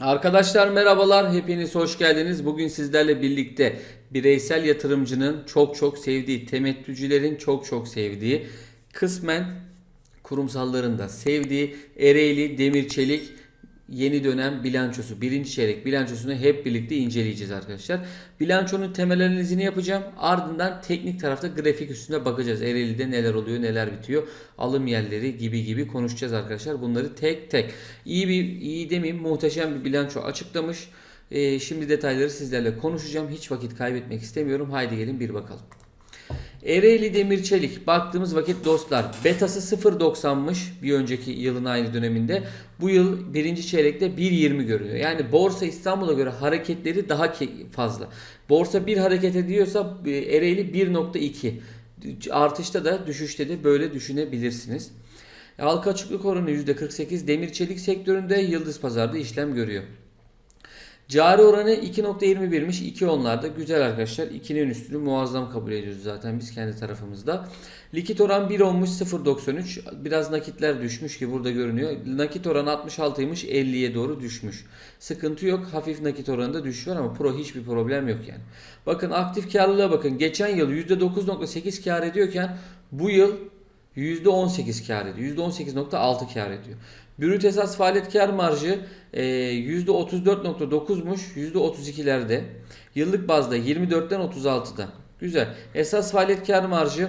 Arkadaşlar merhabalar, hepiniz hoş geldiniz. Bugün sizlerle birlikte bireysel yatırımcının çok çok sevdiği, temettücülerin çok çok sevdiği, kısmen kurumsalların da sevdiği Ereğli Demir Çelik yeni dönem bilançosu, birinci çeyrek bilançosunu hep birlikte inceleyeceğiz arkadaşlar. Bilançonun temel analizini yapacağım. Ardından teknik tarafta grafik üstünde bakacağız. Ereğli'de neler oluyor, neler bitiyor. Alım yerleri gibi gibi konuşacağız arkadaşlar. Bunları tek tek. İyi bir, iyi demeyeyim muhteşem bir bilanço açıklamış. Ee, şimdi detayları sizlerle konuşacağım. Hiç vakit kaybetmek istemiyorum. Haydi gelin bir bakalım. Ereğli Demir Çelik baktığımız vakit dostlar betası 0.90'mış bir önceki yılın aynı döneminde. Bu yıl birinci çeyrekte 1.20 görünüyor. Yani Borsa İstanbul'a göre hareketleri daha fazla. Borsa bir hareket ediyorsa e, Ereğli 1.2. Artışta da düşüşte de böyle düşünebilirsiniz. Halka açıklık oranı %48 demir çelik sektöründe Yıldız Pazar'da işlem görüyor. Cari oranı 2.21'miş. 2 onlarda. Güzel arkadaşlar. 2'nin üstünü muazzam kabul ediyoruz zaten biz kendi tarafımızda. Likit oran 1 olmuş 0.93. Biraz nakitler düşmüş ki burada görünüyor. Nakit oran 66'ymış 50'ye doğru düşmüş. Sıkıntı yok. Hafif nakit oranında düşüş var ama pro hiçbir problem yok yani. Bakın aktif karlılığa bakın. Geçen yıl %9.8 kar ediyorken bu yıl %18 kar ediyor. %18.6 kar ediyor. Brüt esas faaliyet kar marjı e, %34.9'muş. %32'lerde. Yıllık bazda 24'ten 36'da. Güzel. Esas faaliyet kar marjı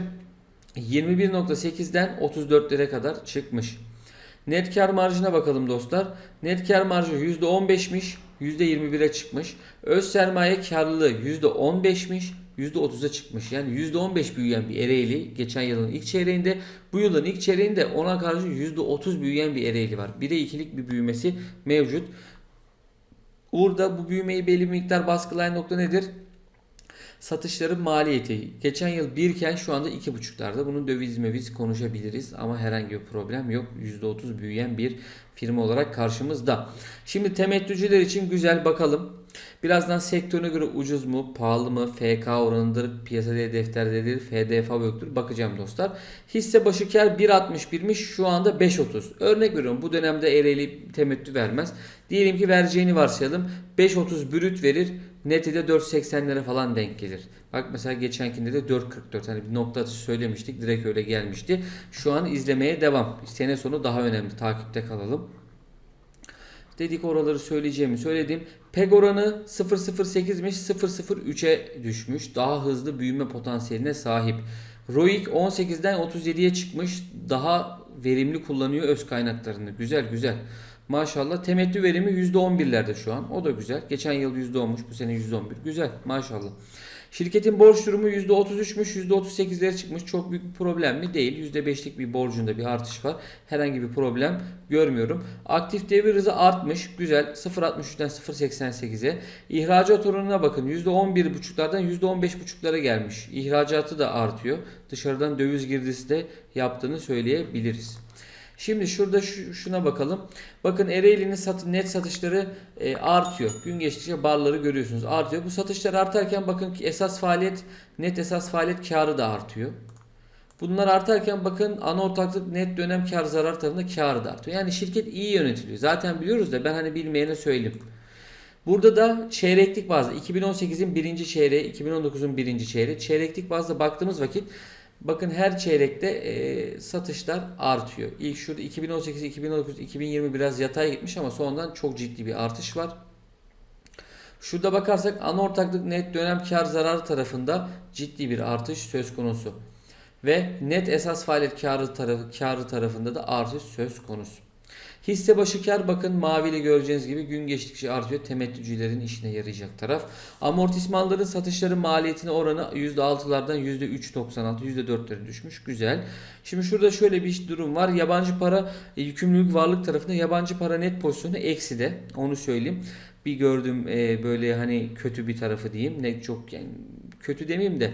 21.8'den 34'lere kadar çıkmış. Net kar marjına bakalım dostlar. Net kar marjı %15'miş, %21'e çıkmış. Öz sermaye karlılığı %15'miş, %30'a çıkmış. Yani %15 büyüyen bir Ereğli geçen yılın ilk çeyreğinde. Bu yılın ilk çeyreğinde ona karşı %30 büyüyen bir Ereğli var. 1'e 2'lik bir büyümesi mevcut. Burada bu büyümeyi belli bir miktar baskılayan nokta nedir? Satışların maliyeti. Geçen yıl 1 iken şu anda 2,5'larda. Bunun döviz meviz konuşabiliriz ama herhangi bir problem yok. %30 büyüyen bir firma olarak karşımızda. Şimdi temettücüler için güzel bakalım. Birazdan sektörüne göre ucuz mu, pahalı mı, FK oranıdır, piyasa değer defterleridir, FDF yoktur. Bakacağım dostlar. Hisse başı kar 1.61'miş şu anda 5.30. Örnek veriyorum bu dönemde Ereğli temettü vermez. Diyelim ki vereceğini varsayalım. 5.30 brüt verir. Neti de 4.80'lere falan denk gelir. Bak mesela geçenkinde de 4.44. Hani bir nokta atışı söylemiştik. Direkt öyle gelmişti. Şu an izlemeye devam. Sene sonu daha önemli. Takipte kalalım. Dedik oraları söyleyeceğimi söyledim. PEG oranı 0.08'miş 0.03'e düşmüş. Daha hızlı büyüme potansiyeline sahip. ROIC 18'den 37'ye çıkmış. Daha verimli kullanıyor öz kaynaklarını. Güzel güzel. Maşallah temettü verimi %11'lerde şu an. O da güzel. Geçen yıl %10'muş. Bu sene %11. Güzel. Maşallah. Şirketin borç durumu %33'müş, %38'lere çıkmış. Çok büyük bir problem mi? Değil. %5'lik bir borcunda bir artış var. Herhangi bir problem görmüyorum. Aktif devir hızı artmış. Güzel. 0.63'den 0.88'e. İhracat oranına bakın. %11.5'lardan %15.5'lara gelmiş. İhracatı da artıyor. Dışarıdan döviz girdisi de yaptığını söyleyebiliriz. Şimdi şurada şu- şuna bakalım. Bakın Ereğli'nin satı, net satışları e, artıyor. Gün geçtikçe barları görüyorsunuz artıyor. Bu satışlar artarken bakın ki esas faaliyet net esas faaliyet karı da artıyor. Bunlar artarken bakın ana ortaklık net dönem kar zarar tarafında karı da artıyor. Yani şirket iyi yönetiliyor. Zaten biliyoruz da ben hani bilmeyene söyleyeyim. Burada da çeyreklik bazda 2018'in birinci çeyreği, 2019'un birinci çeyreği. Çeyreklik bazda baktığımız vakit bakın her çeyrekte e, satışlar artıyor. İlk şurada 2018, 2019, 2020 biraz yatay gitmiş ama sonradan çok ciddi bir artış var. Şurada bakarsak ana ortaklık net dönem kar zarar tarafında ciddi bir artış söz konusu. Ve net esas faaliyet karı, tarafı, karı tarafında da artış söz konusu. Hisse başı kar bakın maviyle göreceğiniz gibi gün geçtikçe artıyor. Temettücülerin işine yarayacak taraf. Amortismanların satışları maliyetine oranı %6'lardan %3.96 %4'lere düşmüş. Güzel. Şimdi şurada şöyle bir durum var. Yabancı para e, yükümlülük varlık tarafında yabancı para net pozisyonu eksi de. Onu söyleyeyim. Bir gördüğüm e, böyle hani kötü bir tarafı diyeyim. Ne çok yani kötü demeyeyim de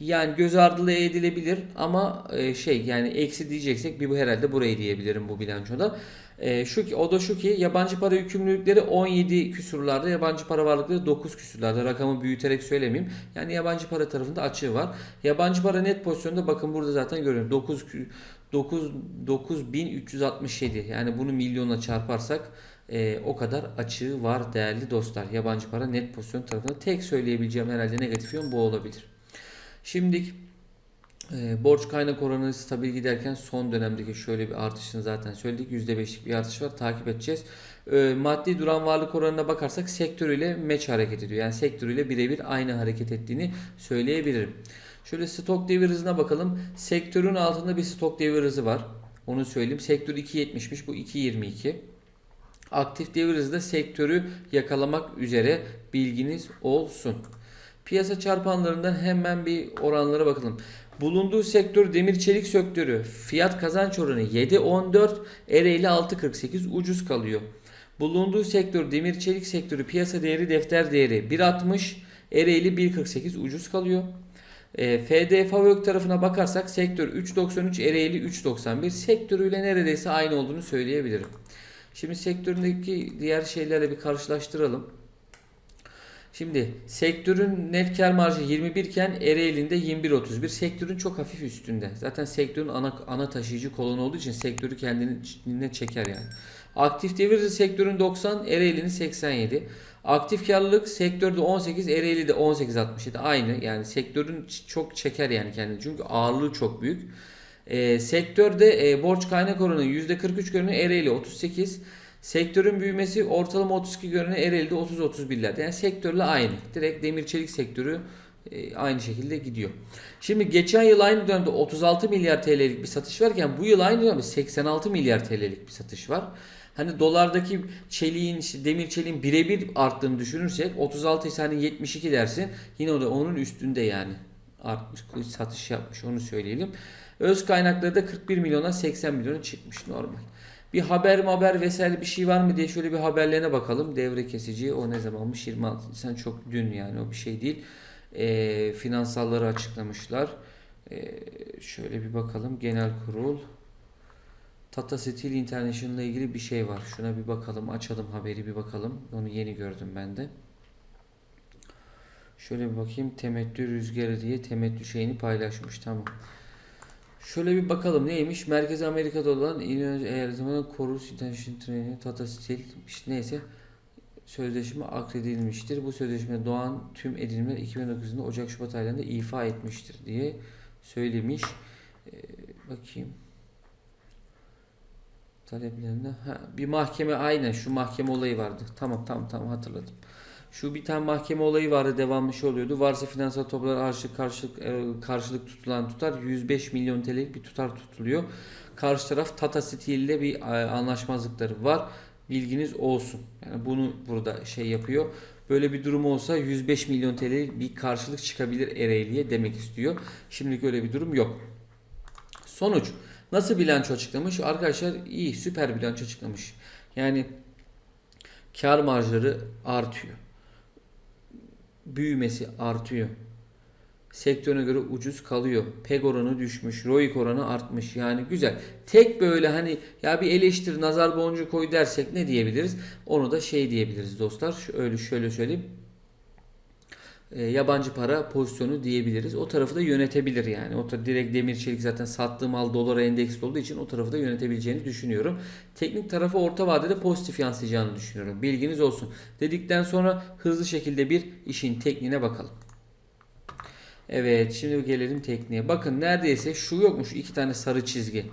yani göz ardı edilebilir ama e, şey yani eksi diyeceksek bir bu herhalde burayı diyebilirim bu bilançoda. E, şu ki o da şu ki yabancı para yükümlülükleri 17 küsurlarda, yabancı para varlıkları 9 küsurlarda. Rakamı büyüterek söylemeyeyim. Yani yabancı para tarafında açığı var. Yabancı para net pozisyonda bakın burada zaten görüyorum. 9 9 9367. Yani bunu milyona çarparsak e, o kadar açığı var değerli dostlar. Yabancı para net pozisyon tarafında tek söyleyebileceğim herhalde negatif yön bu olabilir. Şimdi e, borç kaynak oranı stabil giderken son dönemdeki şöyle bir artışını zaten söyledik. %5'lik bir artış var. Takip edeceğiz. E, maddi duran varlık oranına bakarsak sektörüyle meç hareket ediyor. Yani sektörüyle birebir aynı hareket ettiğini söyleyebilirim. Şöyle stok devir hızına bakalım. Sektörün altında bir stok devir hızı var. Onu söyleyeyim. Sektör 2.70'miş. Bu 2.22. Aktif devir hızı da sektörü yakalamak üzere bilginiz olsun. Piyasa çarpanlarından hemen bir oranlara bakalım. Bulunduğu sektör demir çelik sektörü. Fiyat kazanç oranı 7.14, Ereğli 6.48 ucuz kalıyor. Bulunduğu sektör demir çelik sektörü piyasa değeri defter değeri 1.60, Ereğli 1.48 ucuz kalıyor. E, FD Favök tarafına bakarsak sektör 3.93, Ereğli 3.91 sektörüyle neredeyse aynı olduğunu söyleyebilirim. Şimdi sektöründeki diğer şeylerle bir karşılaştıralım. Şimdi sektörün net kar marjı 21 iken Ereğli'nde 21.31. Sektörün çok hafif üstünde. Zaten sektörün ana, ana taşıyıcı kolonu olduğu için sektörü kendine çeker yani. Aktif devir sektörün 90, Ereğli'nin 87. Aktif karlılık sektörde 18, Ereğli'de 18.67. Aynı yani sektörün çok çeker yani kendini. Çünkü ağırlığı çok büyük. Ee, sektörde e, borç kaynak oranı %43 görünüyor, Ereğli 38. Sektörün büyümesi ortalama 32 görünüyor, Ereğli'de 30-31'lerde. Yani sektörle aynı. Direkt demir çelik sektörü e, aynı şekilde gidiyor. Şimdi geçen yıl aynı dönemde 36 milyar TL'lik bir satış varken bu yıl aynı dönemde 86 milyar TL'lik bir satış var. Hani dolardaki çeliğin, işte demir çeliğin birebir arttığını düşünürsek 36 ise hani 72 dersin. Yine o da onun üstünde yani artmış, satış yapmış onu söyleyelim. Öz kaynakları da 41 milyona 80 milyona çıkmış normal. Bir haber haber vesaire bir şey var mı diye şöyle bir haberlerine bakalım. Devre kesici o ne zamanmış? 26 Nisan çok dün yani o bir şey değil. E, finansalları açıklamışlar. E, şöyle bir bakalım. Genel kurul. Tata Steel International ile ilgili bir şey var. Şuna bir bakalım. Açalım haberi bir bakalım. Onu yeni gördüm ben de. Şöyle bir bakayım. Temettü rüzgarı diye temettü şeyini paylaşmış. Tamam. Şöyle bir bakalım neymiş? Merkez Amerika'da olan zaman Chorus International Training Tata Steel işte neyse sözleşme akredilmiştir. Bu sözleşme doğan tüm edinimler 2009 yılında Ocak Şubat aylarında ifa etmiştir diye söylemiş. Ee, bakayım. Taleplerinde ha, bir mahkeme aynen şu mahkeme olayı vardı. Tamam tamam tamam hatırladım. Şu bir tane mahkeme olayı vardı devamlı şey oluyordu. Varsa finansal toplar karşılık karşılık e, karşılık tutulan tutar 105 milyon TL'lik bir tutar tutuluyor. Karşı taraf Tata Steel ile bir e, anlaşmazlıkları var. Bilginiz olsun. Yani bunu burada şey yapıyor. Böyle bir durum olsa 105 milyon TL bir karşılık çıkabilir Ereğli'ye demek istiyor. Şimdilik öyle bir durum yok. Sonuç nasıl bilanço açıklamış? Arkadaşlar iyi süper bilanço açıklamış. Yani kar marjları artıyor. Büyümesi artıyor. Sektörüne göre ucuz kalıyor. PEG oranı düşmüş. ROIC oranı artmış. Yani güzel. Tek böyle hani ya bir eleştir nazar boncuğu koy dersek ne diyebiliriz? Onu da şey diyebiliriz dostlar. Şöyle şöyle söyleyeyim. E, yabancı para pozisyonu diyebiliriz. O tarafı da yönetebilir yani. O tarafı direkt demir çelik zaten sattığı mal dolara endeksli olduğu için o tarafı da yönetebileceğini düşünüyorum. Teknik tarafı orta vadede pozitif yansıyacağını düşünüyorum. Bilginiz olsun. Dedikten sonra hızlı şekilde bir işin tekniğine bakalım. Evet şimdi gelelim tekniğe. Bakın neredeyse şu yokmuş iki tane sarı çizgi.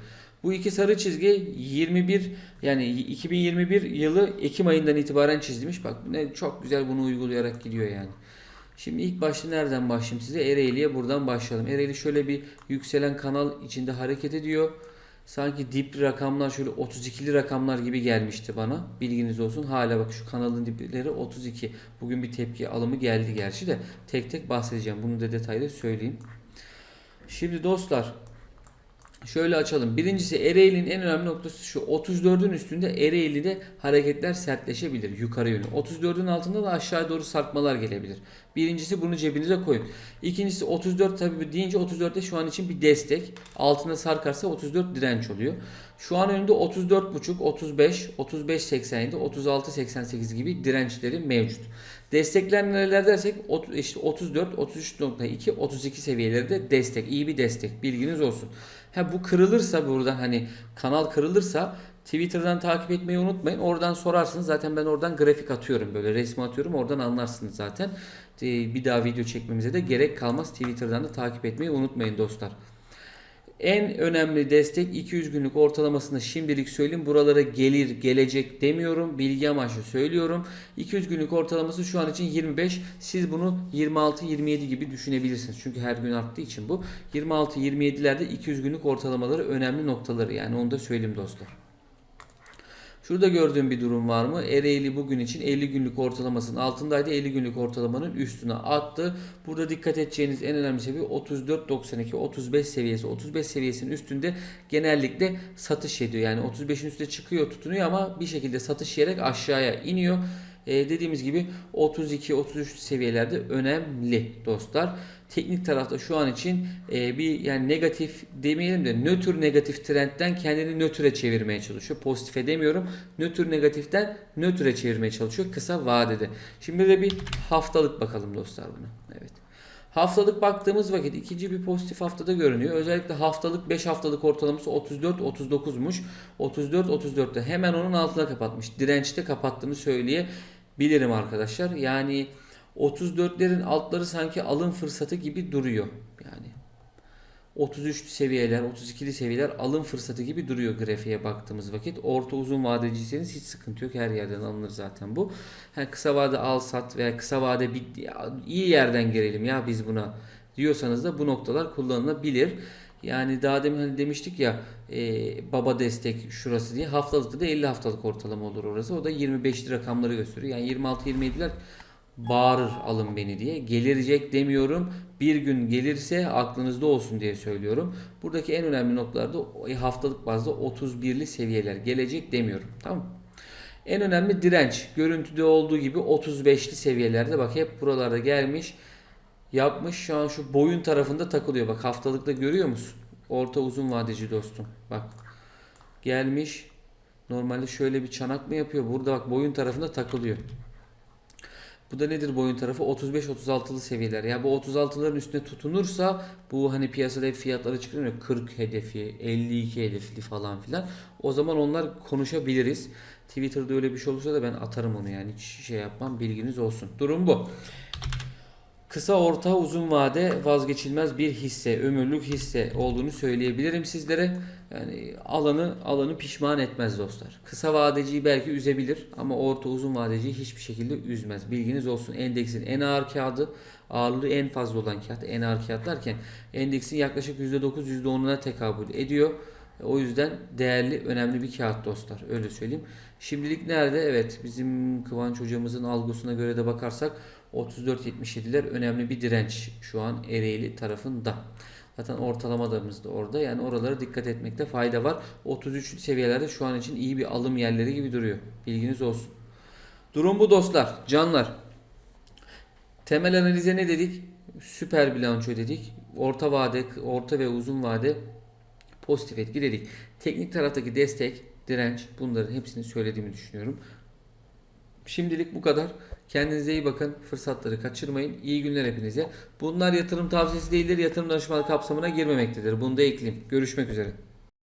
Bu iki sarı çizgi 21 yani 2021 yılı Ekim ayından itibaren çizilmiş. Bak ne çok güzel bunu uygulayarak gidiyor yani. Şimdi ilk başta nereden başlayayım size? Ereğli'ye buradan başlayalım. Ereğli şöyle bir yükselen kanal içinde hareket ediyor. Sanki dipli rakamlar şöyle 32'li rakamlar gibi gelmişti bana. Bilginiz olsun. Hala bak şu kanalın dipleri 32. Bugün bir tepki alımı geldi gerçi de tek tek bahsedeceğim. Bunu da detaylı söyleyeyim. Şimdi dostlar Şöyle açalım. Birincisi Ereğli'nin en önemli noktası şu. 34'ün üstünde Ereğli'de hareketler sertleşebilir yukarı yönlü. 34'ün altında da aşağı doğru sarkmalar gelebilir. Birincisi bunu cebinize koyun. İkincisi 34 tabii deyince 34'te şu an için bir destek. Altına sarkarsa 34 direnç oluyor. Şu an önünde 34.5, 35, 35.87, 36.88 gibi dirençleri mevcut. Destekler nereler dersek işte 34, 33.2, 32 seviyeleri de destek. iyi bir destek. Bilginiz olsun. Ha bu kırılırsa buradan hani kanal kırılırsa Twitter'dan takip etmeyi unutmayın. Oradan sorarsınız. Zaten ben oradan grafik atıyorum. Böyle resmi atıyorum. Oradan anlarsınız zaten. Ee, Bir daha video çekmemize de gerek kalmaz. Twitter'dan da takip etmeyi unutmayın dostlar. En önemli destek 200 günlük ortalamasını şimdilik söyleyeyim. Buralara gelir, gelecek demiyorum. Bilgi amaçlı söylüyorum. 200 günlük ortalaması şu an için 25. Siz bunu 26-27 gibi düşünebilirsiniz. Çünkü her gün arttığı için bu. 26-27'lerde 200 günlük ortalamaları önemli noktaları. Yani onu da söyleyeyim dostlar. Şurada gördüğüm bir durum var mı? Ereğli bugün için 50 günlük ortalamasının altındaydı. 50 günlük ortalamanın üstüne attı. Burada dikkat edeceğiniz en önemli seviye 34.92 35 seviyesi. 35 seviyesinin üstünde genellikle satış ediyor. Yani 35'in üstüne çıkıyor tutunuyor ama bir şekilde satış yiyerek aşağıya iniyor. Ee, dediğimiz gibi 32-33 seviyelerde önemli dostlar. Teknik tarafta şu an için e, bir yani negatif demeyelim de nötr negatif trendten kendini nötre çevirmeye çalışıyor. Pozitife demiyorum. Nötr negatiften nötre çevirmeye çalışıyor kısa vadede. Şimdi de bir haftalık bakalım dostlar buna. Evet. Haftalık baktığımız vakit ikinci bir pozitif haftada görünüyor. Özellikle haftalık 5 haftalık ortalaması 34-39'muş. 34-34'te hemen onun altına kapatmış. Dirençte kapattığını söyleyebilirim arkadaşlar. Yani 34'lerin altları sanki alım fırsatı gibi duruyor. Yani 33 seviyeler, 32'li seviyeler alım fırsatı gibi duruyor grafiğe baktığımız vakit. Orta uzun vadeciyseniz hiç sıkıntı yok. Her yerden alınır zaten bu. Ha, kısa vade al sat veya kısa vade. Ya, iyi yerden girelim ya biz buna diyorsanız da bu noktalar kullanılabilir. Yani daha demin hani demiştik ya e, baba destek şurası diye haftalıkta da 50 haftalık ortalama olur orası. O da 25 rakamları gösteriyor. Yani 26-27'ler bağırır alın beni diye. Gelirecek demiyorum. Bir gün gelirse aklınızda olsun diye söylüyorum. Buradaki en önemli noktalarda haftalık bazda 31'li seviyeler gelecek demiyorum. Tamam En önemli direnç. Görüntüde olduğu gibi 35'li seviyelerde bak hep buralarda gelmiş. Yapmış şu an şu boyun tarafında takılıyor. Bak haftalıkta görüyor musun? Orta uzun vadeci dostum. Bak gelmiş. Normalde şöyle bir çanak mı yapıyor? Burada bak boyun tarafında takılıyor. Bu da nedir boyun tarafı? 35-36'lı seviyeler. Ya bu 36'ların üstüne tutunursa bu hani piyasada hep fiyatları çıkıyor ya 40 hedefi, 52 hedefli falan filan. O zaman onlar konuşabiliriz. Twitter'da öyle bir şey olursa da ben atarım onu yani hiç şey yapmam bilginiz olsun. Durum bu. Kısa, orta, uzun vade vazgeçilmez bir hisse, ömürlük hisse olduğunu söyleyebilirim sizlere. Yani alanı alanı pişman etmez dostlar. Kısa vadeciyi belki üzebilir ama orta uzun vadeciyi hiçbir şekilde üzmez. Bilginiz olsun. Endeksin en ağır kağıdı, ağırlığı en fazla olan kağıt, en ağır kağıt derken endeksin yaklaşık %9 %10'una tekabül ediyor. O yüzden değerli, önemli bir kağıt dostlar. Öyle söyleyeyim. Şimdilik nerede? Evet bizim Kıvanç hocamızın algısına göre de bakarsak 34.77'ler önemli bir direnç şu an Ereğli tarafında. Zaten ortalamadığımız da orada. Yani oralara dikkat etmekte fayda var. 33 seviyelerde şu an için iyi bir alım yerleri gibi duruyor. Bilginiz olsun. Durum bu dostlar. Canlar. Temel analize ne dedik? Süper bilanço dedik. Orta vade, orta ve uzun vade pozitif etki dedik. Teknik taraftaki destek, direnç bunların hepsini söylediğimi düşünüyorum. Şimdilik bu kadar. Kendinize iyi bakın. Fırsatları kaçırmayın. İyi günler hepinize. Bunlar yatırım tavsiyesi değildir. Yatırım danışmanlığı kapsamına girmemektedir. Bunu da ekleyeyim. Görüşmek üzere.